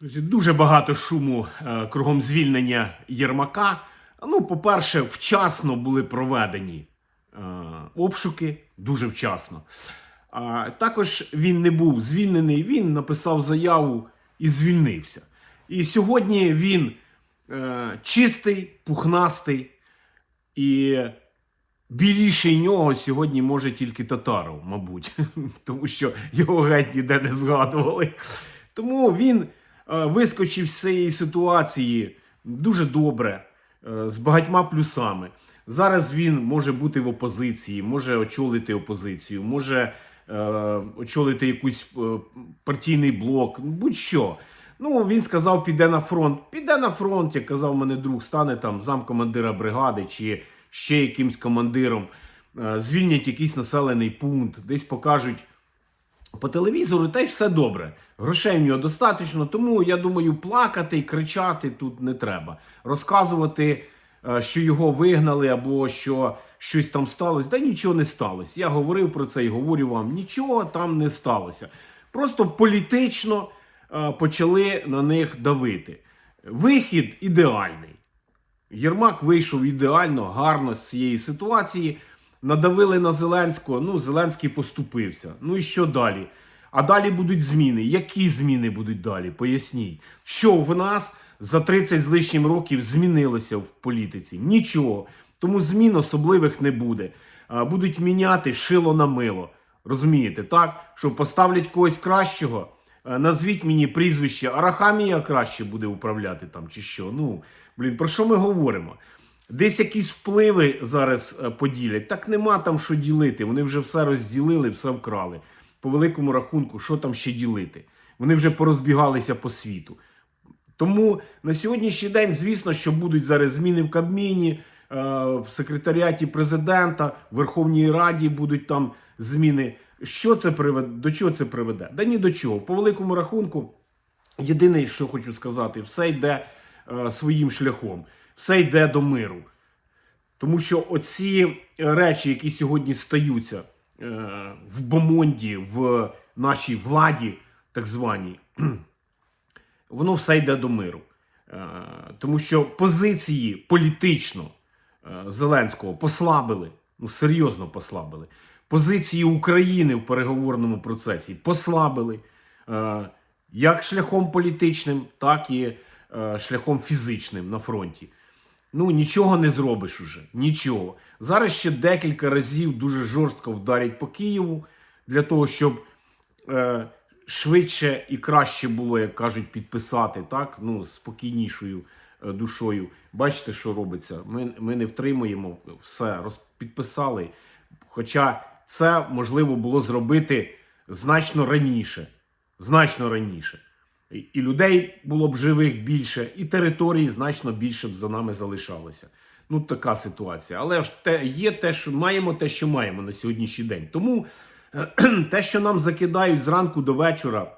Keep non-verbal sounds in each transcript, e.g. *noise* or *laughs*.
Друзі, дуже багато шуму е, кругом звільнення Єрмака. Ну, по-перше, вчасно були проведені е, обшуки, дуже вчасно. Також він не був звільнений, він написав заяву і звільнився. І сьогодні він е, чистий, пухнастий і біліший нього сьогодні може тільки Татаров, мабуть, *laughs* тому що його геть ніде не згадували. Тому він вискочив з цієї ситуації дуже добре, е, з багатьма плюсами. Зараз він може бути в опозиції, може очолити опозицію, може е, очолити якийсь е, партійний блок, будь-що. Ну, він сказав, піде на фронт. Піде на фронт, як казав мене друг, стане там замкомандира бригади чи ще якимсь командиром. Е, Звільнять якийсь населений пункт, десь покажуть по телевізору, та й все добре. Грошей в нього достатньо, тому я думаю, плакати і кричати тут не треба. Розказувати, е, що його вигнали або що щось там сталося. Та нічого не сталося. Я говорив про це і говорю вам: нічого там не сталося. Просто політично е, почали на них давити. Вихід ідеальний. Єрмак вийшов ідеально, гарно з цієї ситуації. Надавили на Зеленського. Ну, Зеленський поступився. Ну і що далі? А далі будуть зміни. Які зміни будуть далі? Поясніть, що в нас за 30 з лишнім років змінилося в політиці? Нічого. Тому змін особливих не буде. Будуть міняти шило на мило. Розумієте, так? Що поставлять когось кращого. Назвіть мені прізвище Арахамія краще буде управляти там чи що. Ну, блін, про що ми говоримо? Десь якісь впливи зараз е, поділять. Так нема там що ділити. Вони вже все розділили, все вкрали. По великому рахунку, що там ще ділити? Вони вже порозбігалися по світу. Тому на сьогоднішній день, звісно, що будуть зараз зміни в Кабміні, е, в секретаріаті президента, в Верховній Раді будуть там зміни. Що це приведе? До чого це приведе? Да ні до чого. По великому рахунку, єдине, що хочу сказати, все йде е, своїм шляхом, все йде до миру. Тому що оці речі, які сьогодні стаються е, в Бомонді, в нашій владі, так званій, *clears throat* воно все йде до миру. Е, тому що позиції політично е, Зеленського послабили, ну серйозно послабили. Позиції України в переговорному процесі послабили е, як шляхом політичним, так і е, шляхом фізичним на фронті. Ну, нічого не зробиш уже. Нічого. Зараз ще декілька разів дуже жорстко вдарять по Києву для того, щоб е, швидше і краще було, як кажуть, підписати, так? Ну, спокійнішою е, душою. Бачите, що робиться? Ми, ми не втримуємо все, роз, підписали. Хоча це можливо було зробити значно раніше. Значно раніше. І, людей було б живих більше, і території значно більше б за нами залишалося. Ну, така ситуація. Але ж те, є те, що маємо те, що маємо на сьогоднішній день. Тому е, *clears throat* те, що нам закидають зранку до вечора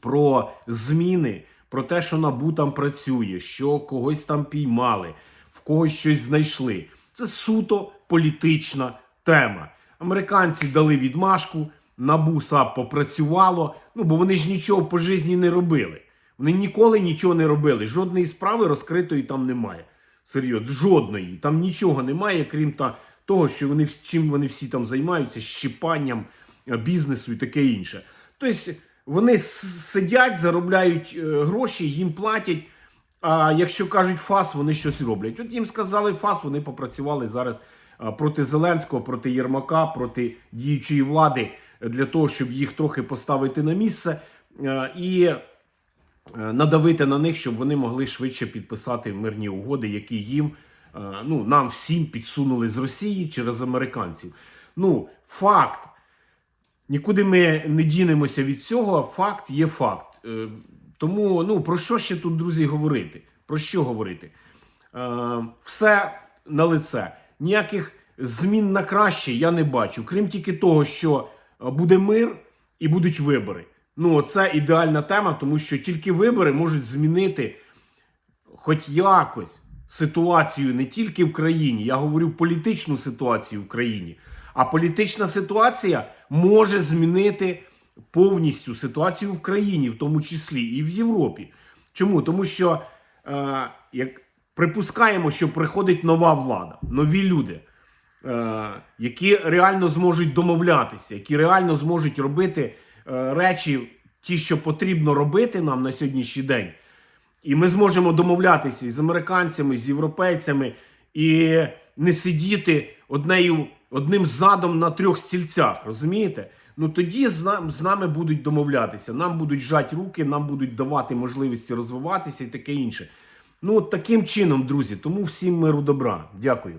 про зміни, про те, що НАБУ там працює, що когось там піймали, в когось щось знайшли. Це суто політична тема. Американці дали відмашку, НАБУ САП попрацювало, ну бо вони ж нічого по житті не робили. Вони ніколи нічого не робили. Жодної справи розкритої там немає. Серйозно, жодної. Там нічого немає, крім та, того, що вони чим вони всі там займаються, щипанням е, бізнесу і таке інше. Тобто вони сидять, заробляють е, гроші, їм платять. А якщо кажуть ФАС, вони щось роблять. От їм сказали ФАС, вони попрацювали зараз проти Зеленського, проти Єрмака, проти діючої влади е, для того, щоб їх трохи поставити на місце е, і е, надавити на них, щоб вони могли швидше підписати мирні угоди, які їм, е, ну, нам всім підсунули з Росії через американців. Ну, факт. Нікуди ми не дінемося від цього. Факт є факт. Тому ну про що ще тут, друзі, говорити? Про що говорити? Все на лице. Ніяких змін на краще я не бачу, крім тільки того, що буде мир і будуть вибори. Ну, це ідеальна тема, тому що тільки вибори можуть змінити хоч якось ситуацію не тільки в країні, я говорю політичну ситуацію в країні. А політична ситуація може змінити повністю ситуацію в країні, в тому числі і в Європі. Чому? Тому що е, як припускаємо, що приходить нова влада, нові люди, е, які реально зможуть домовлятися, які реально зможуть робити е, речі, ті, що потрібно робити нам на сьогоднішній день. І ми зможемо домовлятися з американцями, з європейцями і не сидіти однею, одним задом на трьох стільцях. Розумієте? Ну тоді з нами будуть домовлятися. Нам будуть жати руки, нам будуть давати можливості розвиватися і таке інше. Ну, от таким чином, друзі. Тому всім миру добра. Дякую.